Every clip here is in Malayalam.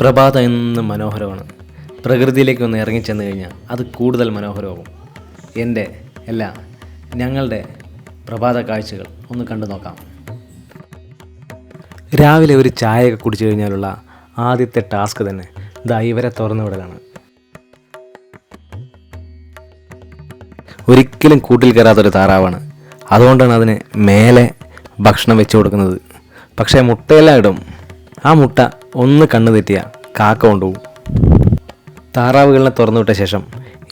പ്രഭാതം എന്നും മനോഹരമാണ്. പ്രകൃതിയിലേക്ക് ഒന്ന് ഇറങ്ങിച്ചെന്ന് കഴിഞ്ഞാൽ അത് കൂടുതൽ മനോഹരമാകും. എന്റെ അല്ല ഞങ്ങളുടെ പ്രഭാത കാഴ്ചകൾ ഒന്ന് കണ്ടു നോക്കാം. രാവിലെ ഒരു ചായയൊക്കെ കുടിച്ചു കഴിഞ്ഞാലുള്ള ആദ്യത്തെ ടാസ്ക് തന്നെ ദാ തുറന്നു ഒരിക്കലും കൂട്ടിൽ കയറാത്തൊരു താറാവാണ്. അതുകൊണ്ടാണ് അതിന് മേലെ ഭക്ഷണം വെച്ച് കൊടുക്കുന്നത്. പക്ഷേ മുട്ടയെല്ലാം ഇടും. ആ മുട്ട ഒന്ന് കണ്ണു തെറ്റിയ കാക്ക കൊണ്ടുപോകും. താറാവുകളിനെ തുറന്നു വിട്ട ശേഷം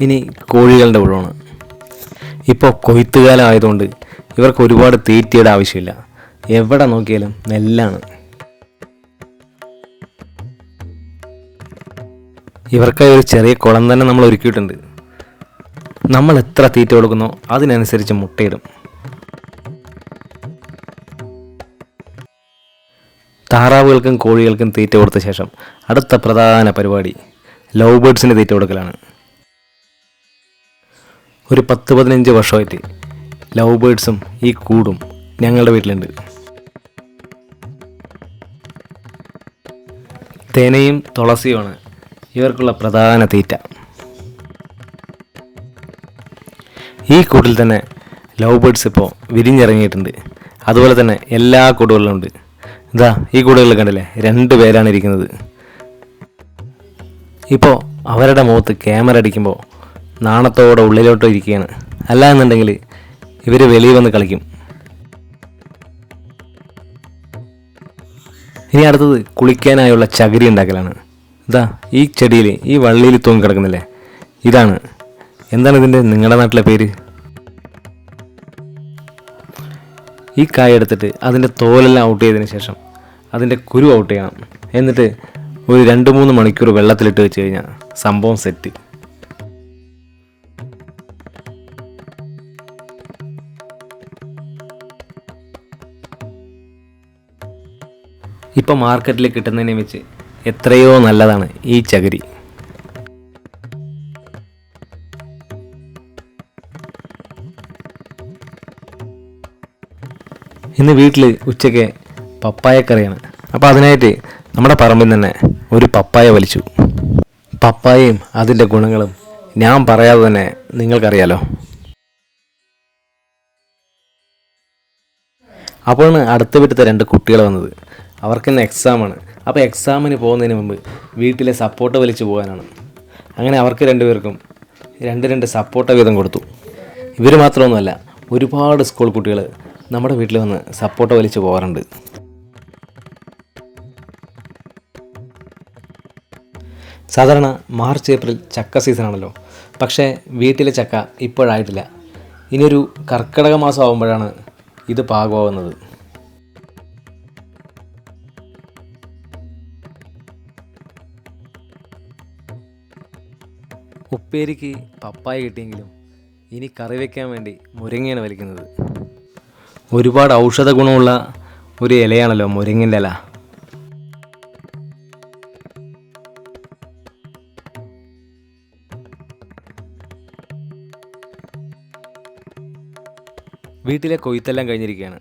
ഇനി കോഴികളുടെ ഉള്ളമാണ് ഇപ്പോൾ കൊയ്ത്തുകാലം ആയതുകൊണ്ട് ഇവർക്ക് ഒരുപാട് തീറ്റയുടെ ആവശ്യമില്ല. എവിടെ നോക്കിയാലും നെല്ലാണ്. ഇവർക്കായി ഒരു ചെറിയ കുളം തന്നെ നമ്മൾ ഒരുക്കിയിട്ടുണ്ട്. നമ്മൾ എത്ര തീറ്റ കൊടുക്കുന്നോ അതിനനുസരിച്ച് മുട്ടയിടും. താറാവുകൾക്കും കോഴികൾക്കും തീറ്റ കൊടുത്ത ശേഷം അടുത്ത പ്രധാന പരിപാടി ലവ് ബേഡ്സിന് തീറ്റ കൊടുക്കലാണ്. ഒരു പത്ത് പതിനഞ്ച് വർഷമായിട്ട് ലവ് ബേഡ്സും ഈ കൂടും ഞങ്ങളുടെ വീട്ടിലുണ്ട്. തേനയും തുളസിയുമാണ് ഇവർക്കുള്ള പ്രധാന തീറ്റ. ഈ കൂട്ടിൽ തന്നെ ലവ് ബേഡ്സ് ഇപ്പോൾ വിരിഞ്ഞിറങ്ങിയിട്ടുണ്ട്. അതുപോലെ തന്നെ എല്ലാ കൂടുകളിലും ഉണ്ട്. ഇതാ ഈ കൂടുകളിൽ കണ്ടില്ലേ? രണ്ട് പേരാണ് ഇരിക്കുന്നത്. ഇപ്പോൾ അവരുടെ മുഖത്ത് ക്യാമറ അടിക്കുമ്പോൾ നാണത്തോടെ ഉള്ളിലോട്ട് ഇരിക്കുകയാണ്. അല്ല എന്നുണ്ടെങ്കിൽ ഇവർ വെളിയിൽ വന്ന് കളിക്കും. ഇനി അടുത്തത് കുളിക്കാനായുള്ള ചകിരി ഉണ്ടാക്കലാണ്. ഇതാ ഈ ചെടിയിൽ ഈ വള്ളിയിൽ തൂങ്ങി കിടക്കുന്നില്ലേ ഇതാണ്. എന്താണ് ഇതിന്റെ നിങ്ങളുടെ നാട്ടിലെ പേര്? ഈ കായ എടുത്തിട്ട് അതിന്റെ തോലെല്ലാം ഔട്ട് ചെയ്തതിന് ശേഷം അതിന്റെ കുരു ഔട്ട് ചെയ്യണം. എന്നിട്ട് ഒരു രണ്ട് മൂന്ന് മണിക്കൂർ വെള്ളത്തിലിട്ട് വെച്ച് കഴിഞ്ഞാൽ സംഭവം സെറ്റ് ഇപ്പം മാർക്കറ്റിൽ കിട്ടുന്നതിനെ വെച്ച് എത്രയോ നല്ലതാണ് ഈ ചകിരി. ഇന്ന് വീട്ടിൽ ഉച്ചയ്ക്ക് പപ്പായക്കറിയാണ്. അപ്പോൾ അതിനായിട്ട് നമ്മുടെ പറമ്പിൽ തന്നെ ഒരു പപ്പായ വലിച്ചു. പപ്പായയും അതിന്റെ ഗുണങ്ങളും ഞാൻ പറയാതെ തന്നെ നിങ്ങൾക്കറിയാലോ. അപ്പോഴാണ് അടുത്ത വീട്ടിലത്തെ രണ്ട് കുട്ടികൾ വന്നത്. അവർക്ക് ഇന്ന് എക്സാമാണ് അപ്പോൾ എക്സാമിന് പോകുന്നതിന് മുമ്പ് വീട്ടിലെ സപ്പോർട്ട് വലിച്ചു പോകാനാണ്. അങ്ങനെ അവർക്ക് രണ്ടുപേർക്കും രണ്ട് രണ്ട് സപ്പോർട്ട വീതം കൊടുത്തു. ഇവർ മാത്രമൊന്നുമല്ല ഒരുപാട് സ്കൂൾ കുട്ടികൾ നമ്മുടെ വീട്ടിൽ വന്ന് സപ്പോർട്ട് വലിച്ചു പോകാറുണ്ട്. സാധാരണ മാർച്ച് ഏപ്രിൽ ചക്ക സീസണാണല്ലോ പക്ഷേ വീട്ടിലെ ചക്ക ഇപ്പോഴായിട്ടില്ല. ഇനിയൊരു കർക്കിടക മാസം ആകുമ്പോഴാണ് ഇത് പാകമാകുന്നത് ഉപ്പേരിക്ക് പപ്പായ കിട്ടിയെങ്കിലും ഇനി കറി വയ്ക്കാൻ വേണ്ടി മുരിങ്ങയാണ് വലിക്കുന്നത്. ഒരുപാട് ഔഷധ ഗുണമുള്ള ഒരു ഇലയാണല്ലോ മുരിങ്ങിന്റെ ഇല. വീട്ടിലെ കൊയ്ത്തെല്ലാം കഴിഞ്ഞിരിക്കുകയാണ്.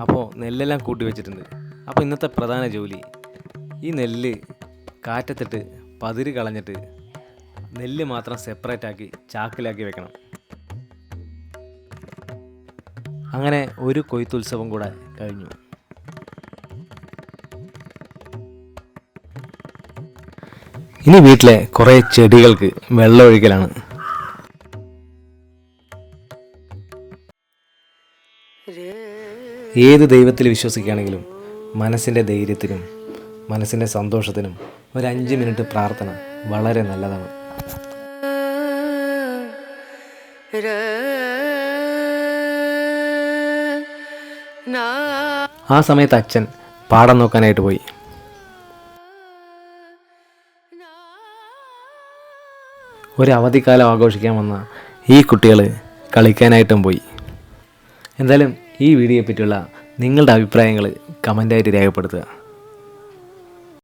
അപ്പോൾ നെല്ലെല്ലാം കൂട്ടി വെച്ചിട്ടുണ്ട്. അപ്പോൾ ഇന്നത്തെ പ്രധാന ജോലി ഈ നെല്ല് കാറ്റത്തിട്ട് പതിര് കളഞ്ഞിട്ട് നെല്ല് മാത്രം സെപ്പറേറ്റ് ആക്കി ചാക്കിലാക്കി വെക്കണം. അങ്ങനെ ഒരു കൊയ്ത്തുത്സവം കൂടെ കഴിഞ്ഞു. ഇനി വീട്ടിലെ കുറേ ചെടികൾക്ക് വെള്ളമൊഴിക്കലാണ്. ഏത് ദൈവത്തിൽ വിശ്വസിക്കുകയാണെങ്കിലും മനസ്സിന്റെ ധൈര്യത്തിനും മനസ്സിന്റെ സന്തോഷത്തിനും ഒരു അഞ്ച് മിനിറ്റ് പ്രാർത്ഥന വളരെ നല്ലതാണ്. ആ സമയത്ത് അച്ഛൻ പാടം നോക്കാനായിട്ട് പോയി. ഒരു അവധിക്കാലം ആഘോഷിക്കാൻ വന്ന ഈ കുട്ടികൾ കളിക്കാനായിട്ടും പോയി. എന്തായാലും ഈ വീഡിയോയെ പറ്റിയുള്ള നിങ്ങളുടെ അഭിപ്രായങ്ങൾ കമന്റായിട്ട് രേഖപ്പെടുത്തുക.